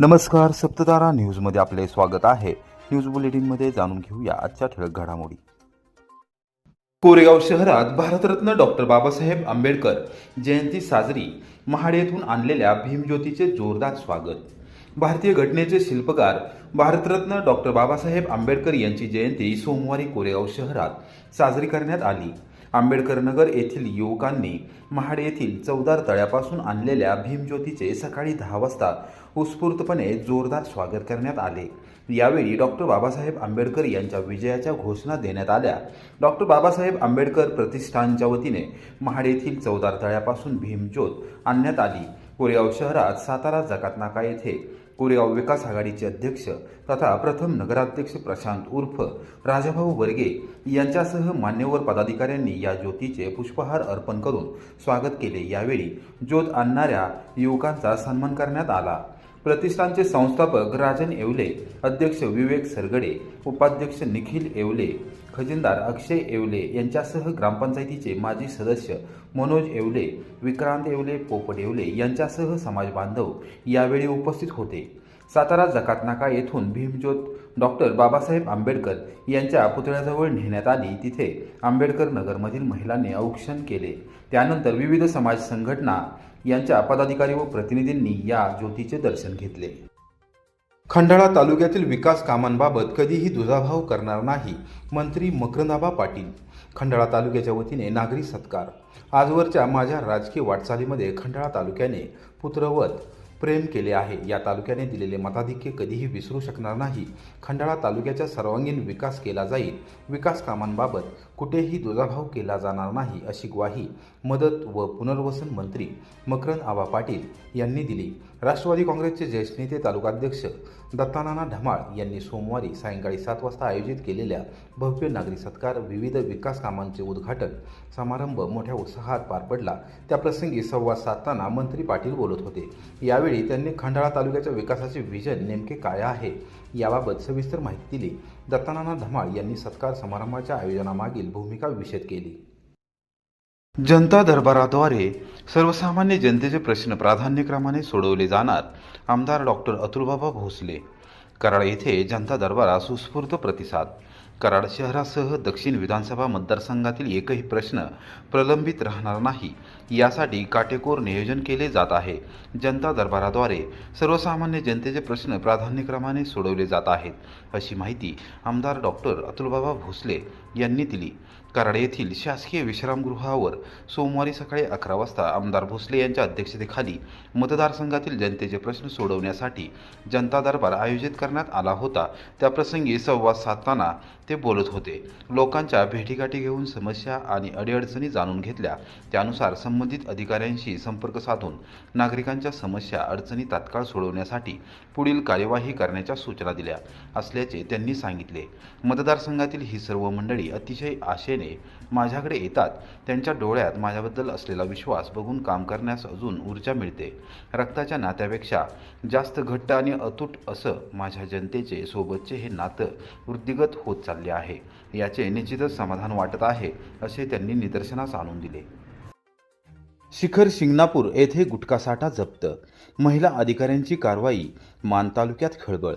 नमस्कार सप्ततारा न्यूजमध्ये आपले स्वागत आहे. न्यूज बुलेटिनमध्ये जाणून घेऊया आजच्या ठळक घडामोडी. कोरेगाव शहरात भारतरत्न डॉक्टर बाबासाहेब आंबेडकर जयंती साजरी महाड येथून आणलेल्या भीमज्योतीचे जोरदार स्वागत. भारतीय घटनेचे शिल्पकार भारतरत्न डॉक्टर बाबासाहेब आंबेडकर यांची जयंती सोमवारी कोरेगाव शहरात साजरी करण्यात आली. आंबेडकर नगर येथील युवकांनी महाड येथील चौदार तळ्यापासून आणलेल्या भीमज्योतीचे सकाळी दहा वाजता उत्स्फूर्तपणे जोरदार स्वागत करण्यात आले. यावेळी डॉक्टर बाबासाहेब आंबेडकर यांच्या विजयाच्या घोषणा देण्यात आल्या. डॉक्टर बाबासाहेब आंबेडकर प्रतिष्ठानच्या वतीने महाड येथील चौदार तळ्यापासून भीमज्योत आणण्यात आली. कोरेगाव शहरात सातारा जकात नाका येथे कोरेगाव विकास आघाडीचे अध्यक्ष तथा प्रथम नगराध्यक्ष प्रशांत उर्फ राजाभाऊ वर्गे यांच्यासह मान्यवर पदाधिकाऱ्यांनी या ज्योतीचे पुष्पहार अर्पण करून स्वागत केले. यावेळी ज्योत आणणाऱ्या युवकांचा सन्मान करण्यात आला. प्रतिष्ठानचे संस्थापक राजन येवले अध्यक्ष विवेक सरगडे उपाध्यक्ष निखिल येवले खजिनदार अक्षय येवले यांच्यासह ग्रामपंचायतीचे माजी सदस्य मनोज येवले विक्रांत येवले पोपट येवले यांच्यासह समाज बांधव यावेळी उपस्थित होते. सातारा जकात नाका येथून भीमज्योत डॉक्टर बाबासाहेब आंबेडकर यांच्या पुतळ्याजवळ नेण्यात आली. तिथे आंबेडकर नगरमधील महिलांनी औक्षण केले. त्यानंतर विविध समाज संघटना यांच्या पदाधिकारी व प्रतिनिधींनी या ज्योतीचे दर्शन घेतले. खंडाळा तालुक्यातील विकास कामांबाबत कधीही दुजाभाव करणार नाही मंत्री मकरंदाबा पाटील. खंडाळा तालुक्याच्या वतीने नागरी सत्कार. आजवरच्या माझ्या राजकीय वाटचालीमध्ये खंडाळा तालुक्याने पुत्रवत प्रेम केले आहे. या तालुक्याने दिलेले मताधिक्य कधीही विसरू शकणार नाही. खंडाळा तालुक्याचा सर्वांगीण विकास केला जाईल. विकास कामांबाबत कुठेही दुजाभाव केला जाणार नाही अशी ग्वाही मदत व पुनर्वसन मंत्री मकरंद आबा पाटील यांनी दिली. राष्ट्रवादी काँग्रेसचे ज्येष्ठ नेते तालुकाध्यक्ष दत्तानाना ढमाळ यांनी सोमवारी सायंकाळी सात वाजता आयोजित केलेल्या भव्य नागरी सत्कार विविध विकास कामांचे उद्घाटन समारंभ मोठ्या उत्साहात पार पडला. त्याप्रसंगी संवाद साधताना मंत्री पाटील बोलत होते. यावेळी त्यांनी खंडाळा तालुक्याच्या विकासाचे व्हिजन नेमके काय आहे याबाबत सविस्तर माहिती दिली. दत्तानाना धमाळ यांनी सत्कार समारंभाच्या आयोजनामागील भूमिका विशद केली. जनता दरबाराद्वारे सर्वसामान्य जनतेचे प्रश्न प्राधान्यक्रमाने सोडवले जाणार आमदार डॉक्टर अतुलबाबा भोसले. कराड येथे जनता दरबारा सुस्फूर्त प्रतिसाद. कराड शहरासह दक्षिण विधानसभा मतदारसंघातील एकही प्रश्न प्रलंबित राहणार नाही. यासाठी काटेकोर नियोजन केले जात आहे. जनता दरबाराद्वारे सर्वसामान्य जनतेचे प्रश्न प्राधान्यक्रमाने सोडवले जात आहेत अशी माहिती आमदार डॉक्टर अतुलबाबा भोसले यांनी दिली. कराड येथील शासकीय विश्रामगृहावर सोमवारी सकाळी अकरा वाजता आमदार भोसले यांच्या अध्यक्षतेखाली मतदारसंघातील जनतेचे प्रश्न सोडवण्यासाठी जनता दरबार आयोजित करण्यात आला होता. त्याप्रसंगी संवाद साधताना ते बोलत होते. लोकांच्या भेटीगाठी घेऊन समस्या आणि अडीअडचणी जाणून घेतल्या. त्यानुसार संबंधित अधिकाऱ्यांशी संपर्क साधून नागरिकांच्या समस्या अडचणी तात्काळ सोडवण्यासाठी पुढील कार्यवाही करण्याच्या सूचना दिल्या असल्याचे त्यांनी सांगितले. मतदारसंघातील ही सर्व मंडळी अतिशय आशेने माझ्याकडे येतात. त्यांच्या डोळ्यात माझ्याबद्दल असलेला विश्वास बघून काम करण्यास अजून ऊर्जा मिळते. रक्ताच्या नात्यापेक्षा जास्त घट्ट आणि अतूट असं माझ्या जनतेचे सोबतचे हे नातं वृद्धिगत होत चालले आहे. याचे निश्चितच समाधान वाटत आहे असे त्यांनी निदर्शनास आणून दिले. शिखर शिंगणापूर येथे गुटखा साठा जप्त. महिला अधिकाऱ्यांची कारवाई मान तालुक्यात खळबळ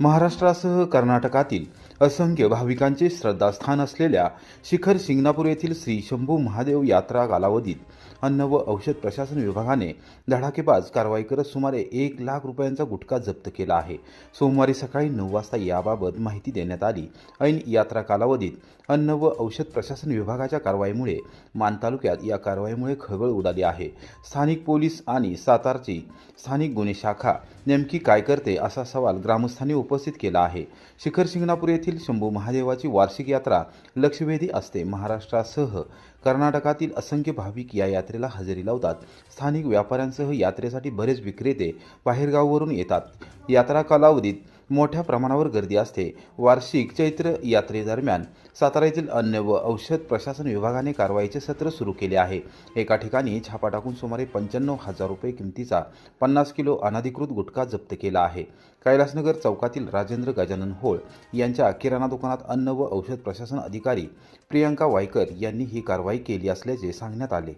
महाराष्ट्रासह कर्नाटकातील असंख्य भाविकांचे श्रद्धास्थान असलेल्या शिखर शिंगणापूर येथील श्री शंभू महादेव यात्रा कालावधीत अन्न व औषध प्रशासन विभागाने धडाकेबाज कारवाई करत सुमारे एक लाख रुपयांचा गुटखा जप्त केला आहे. सोमवारी सकाळी नऊ वाजता याबाबत माहिती देण्यात आली. ऐन यात्रा कालावधीत अन्न व औषध प्रशासन विभागाच्या कारवाईमुळे मान तालुक्यात या कारवाईमुळे खळबळ उडाली आहे. स्थानिक पोलीस आणि सातारची स्थानिक गुन्हे शाखा नेमकी काय करते असा सवाल ग्रामस्थांनी उपस्थित केला आहे. शिखर शिंगणापूर येथील शंभू महादेवाची वार्षिक यात्रा लक्षवेधी असते. महाराष्ट्रासह कर्नाटकातील असंख्य भाविक या यात्रेला हजेरी लावतात. स्थानिक व्यापाऱ्यांसह यात्रेसाठी बरेच विक्रेते बाहेरगाववरून येतात. यात्रा कालावधीत मोठ्या प्रमाणावर गर्दी असते. वार्षिक चैत्र यात्रेदरम्यान सातारा येथील अन्न व औषध प्रशासन विभागाने कारवाईचे सत्र सुरू केले आहे. एका ठिकाणी छापा टाकून सुमारे पंच्याण्णव हजार रुपये किमतीचा पन्नास किलो अनधिकृत गुटखा जप्त केला आहे. कैलासनगर चौकातील राजेंद्र गजानन होळ यांच्या किराणा दुकानात अन्न व औषध प्रशासन अधिकारी प्रियंका वायकर यांनी ही कारवाई केली असल्याचे सांगण्यात आले.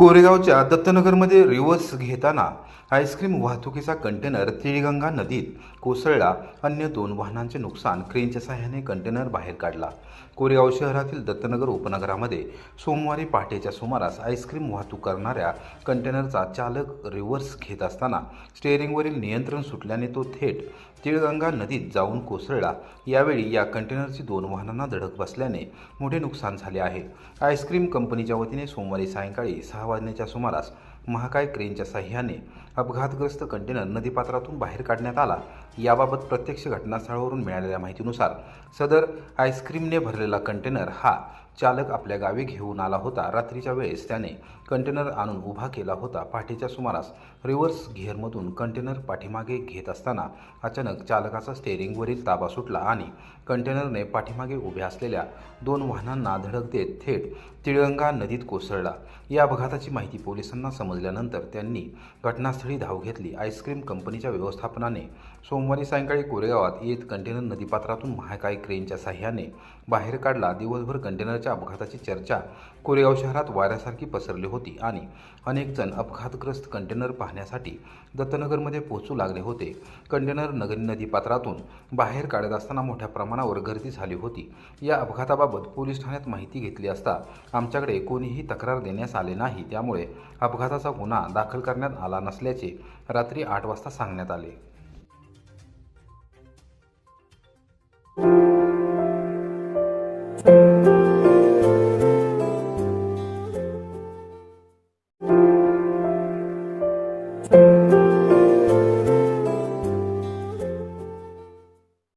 कोरेगावच्या दत्तनगरमध्ये रिव्हर्स घेताना आईस्क्रीम वाहतुकीचा कंटेनर तिळगंगा नदीत कोसळला. अन्य दोन वाहनांचे नुकसान क्रेनच्या सहाय्याने कंटेनर बाहेर काढला. कोरेगाव शहरातील दत्तनगर उपनगरामध्ये सोमवारी पहाटेच्या सुमारास आईस्क्रीम वाहतूक करणाऱ्या कंटेनरचा चालक रिव्हर्स घेत असताना स्टेअरिंगवरील नियंत्रण सुटल्याने तो थेट तिळगंगा नदीत जाऊन कोसळला. यावेळी या कंटेनरची दोन वाहनांना धडक बसल्याने मोठे नुकसान झाले आहे. आईस्क्रीम कंपनीच्या वतीने सोमवारी सायंकाळी सहा वाजण्याच्या सुमारास महाकाय क्रेनच्या साह्याने अपघातग्रस्त कंटेनर नदीपात्रातून बाहेर काढण्यात आला. याबाबत प्रत्यक्ष घटनास्थळावरून मिळालेल्या माहितीनुसार सदर आईस्क्रीमने भरलेला कंटेनर हा चालक आपल्या गावी घेऊन आला होता. रात्रीच्या वेळेस त्याने कंटेनर आणून उभा केला होता. पहाटेच्या सुमारास रिव्हर्स गिअरमधून कंटेनर पाठीमागे घेत असताना अचानक चालकाचा स्टेअरिंगवरील ताबा सुटला आणि कंटेनरने पाठीमागे उभ्या असलेल्या दोन वाहनांना धडक देत थेट तिळगंगा नदीत कोसळला. या अपघाताची माहिती पोलिसांना समजल्यानंतर त्यांनी घटना घटनास्थळी धाव घेतली. आईस्क्रीम कंपनीच्या व्यवस्थापनाने सोमवारी सायंकाळी कोरेगावात येत कंटेनर नदीपात्रातून महाकाय क्रेनच्या साह्याने बाहेर काढला. दिवसभर कंटेनरच्या अपघाताची चर्चा कोरेगाव शहरात वाऱ्यासारखी पसरली होती आणि अनेक जण अपघातग्रस्त कंटेनर पाहण्यासाठी दत्तनगरमध्ये पोहोचू लागले होते. कंटेनर नगरी नदीपात्रातून बाहेर काढत असताना मोठ्या प्रमाणावर गर्दी झाली होती. या अपघाताबाबत पोलीस ठाण्यात माहिती घेतली असता आमच्याकडे कोणीही तक्रार देण्यास आले नाही. त्यामुळे अपघाताचा गुन्हा दाखल करण्यात आला असल्याचे रात्री आठ वाजता सांगण्यात आले.